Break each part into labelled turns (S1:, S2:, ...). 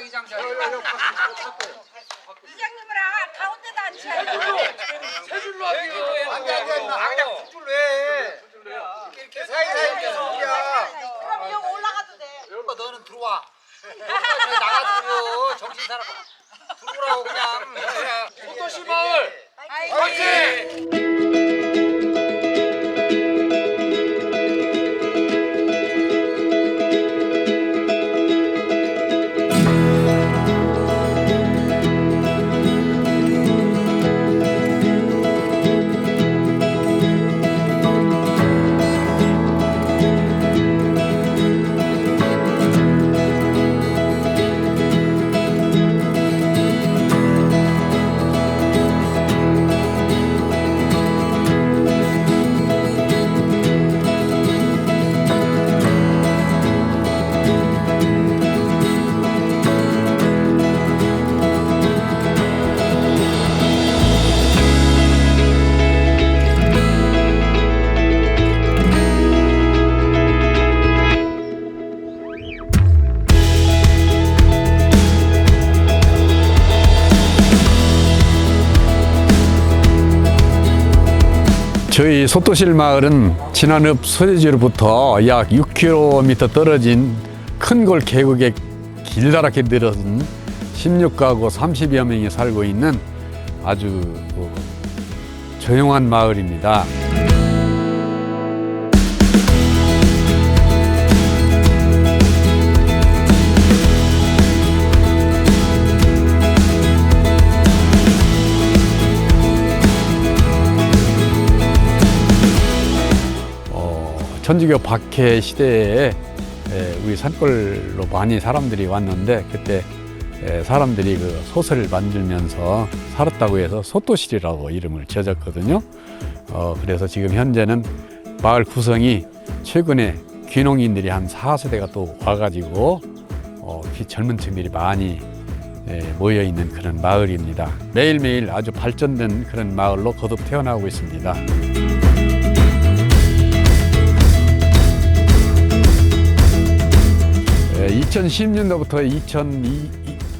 S1: 의장
S2: 의장 자.
S1: 이장님이랑 가운데다 앉혀. 세 줄로 하기로. 안돼 안돼 그냥 두 줄로 해. 이렇게 사이사이 이렇게 서기야. 그럼 이거 올라가도 돼. 이거 너는 들어와. 나가지고 정신 사람 들어오라고 그냥. 포토시 마을. 네. 화이팅!
S2: 저희 소도실 마을은 진안읍 소재지로부터 약 6km 떨어진 큰 골 계곡에 길다랗게 늘어진 16가구 30여 명이 살고 있는 아주 그 조용한 마을입니다. 천주교 박해 시대에 에, 우리 산골로 많이 사람들이 왔는데 그때 에, 사람들이 그 솥을 만들면서 살았다고 해서 솥도실이라고 이름을 지어졌거든요. 어, 그래서 지금 현재는 마을 구성이 최근에 귀농인들이 한 4세대가 또 와가지고 어, 기- 젊은 층들이 많이 에, 모여 있는 그런 마을입니다. 매일매일 아주 발전된 그런 마을로 거듭 태어나고 있습니다. 2010년도부터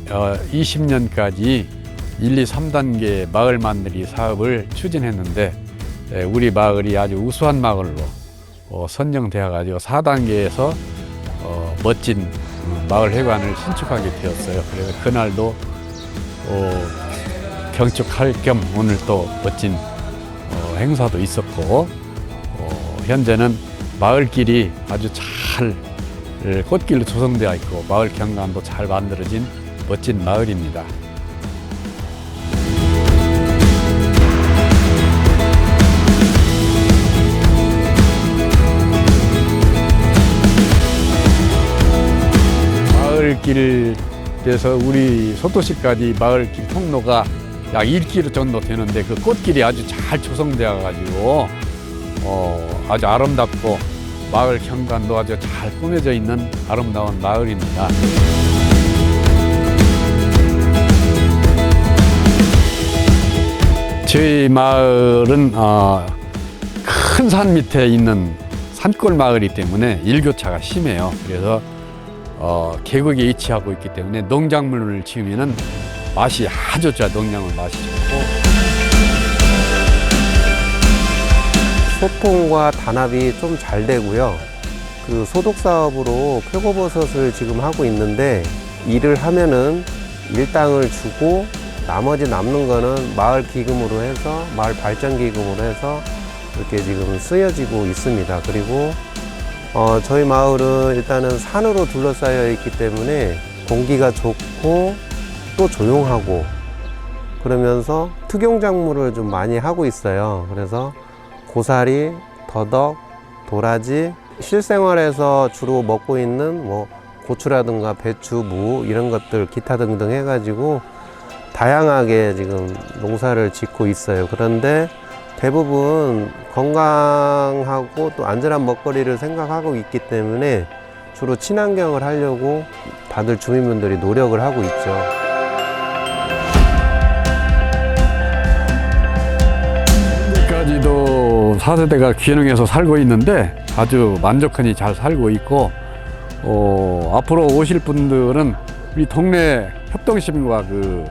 S2: 2020년까지 1, 2, 3단계 마을 만들기 사업을 추진했는데 에, 우리 마을이 아주 우수한 마을로 어, 선정되어 가지고 4단계에서 어, 멋진 어, 마을 회관을 신축하게 되었어요. 그래서 그날도 어, 경축할 겸 오늘 또 멋진 어, 행사도 있었고 어, 현재는 마을길이 아주 잘 꽃길로 조성되어 있고 마을 경관도 잘 만들어진 멋진 마을입니다. 마을길에서 우리 소도시까지 마을길 통로가 약 1km 정도 되는데 그 꽃길이 아주 잘 조성되어 가지고 어, 아주 아름답고 마을 경관도 아주 잘 꾸며져 있는 아름다운 마을입니다. 저희 마을은 어, 큰 산 밑에 있는 산골 마을이기 때문에 일교차가 심해요. 그래서 어, 계곡에 위치하고 있기 때문에 농작물을 지으면은 맛이 아주 좋아 농작물 맛이 좋고
S3: 소통과 단합이 좀 잘 되고요. 그 소독 사업으로 표고버섯을 지금 하고 있는데 일을 하면은 일당을 주고 나머지 남는 거는 마을 기금으로 해서 마을 발전 기금으로 해서 이렇게 지금 쓰여지고 있습니다. 그리고 어, 저희 마을은 일단은 산으로 둘러싸여 있기 때문에 공기가 좋고 또 조용하고 그러면서 특용 작물을 좀 많이 하고 있어요. 그래서 고사리, 더덕, 도라지, 실생활에서 주로 먹고 있는 뭐 고추라든가 배추, 무 이런 것들 기타 등등 해가지고 다양하게 지금 농사를 짓고 있어요. 그런데 대부분 건강하고 또 안전한 먹거리를 생각하고 있기 때문에 주로 친환경을 하려고 다들 주민분들이 노력을 하고 있죠.
S2: 현재까지도 4세대가 귀농해서 살고 있는데 아주 만족하니 잘 살고 있고 어, 앞으로 오실 분들은 우리 동네 협동심과 그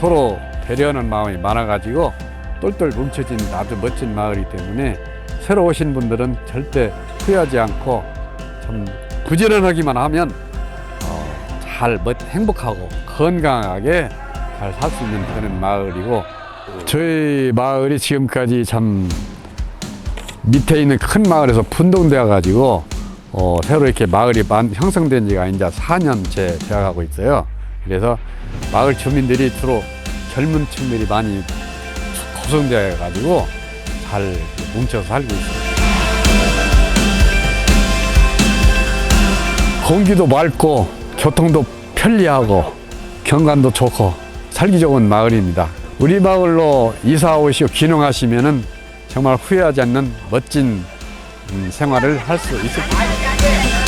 S2: 서로 배려하는 마음이 많아가지고 똘똘 뭉쳐진 아주 멋진 마을이기 때문에 새로 오신 분들은 절대 후회하지 않고 참 부지런하기만 하면 어, 잘 멋, 행복하고 건강하게 잘 살 수 있는 그런 마을이고 저희 마을이 지금까지 참 밑에 있는 큰 마을에서 분동되어 가지고 어, 새로 이렇게 마을이 만- 형성된 지가 이제 4년째 되어가고 있어요. 그래서 마을 주민들이 주로 젊은 층들이 많이 구성되어 가지고 잘 뭉쳐서 살고 있어요. 공기도 맑고 교통도 편리하고 경관도 좋고 살기 좋은 마을입니다. 우리 마을로 이사 오시고 귀농하시면은 정말 후회하지 않는 멋진 음, 생활을 할 수 있을 겁니다.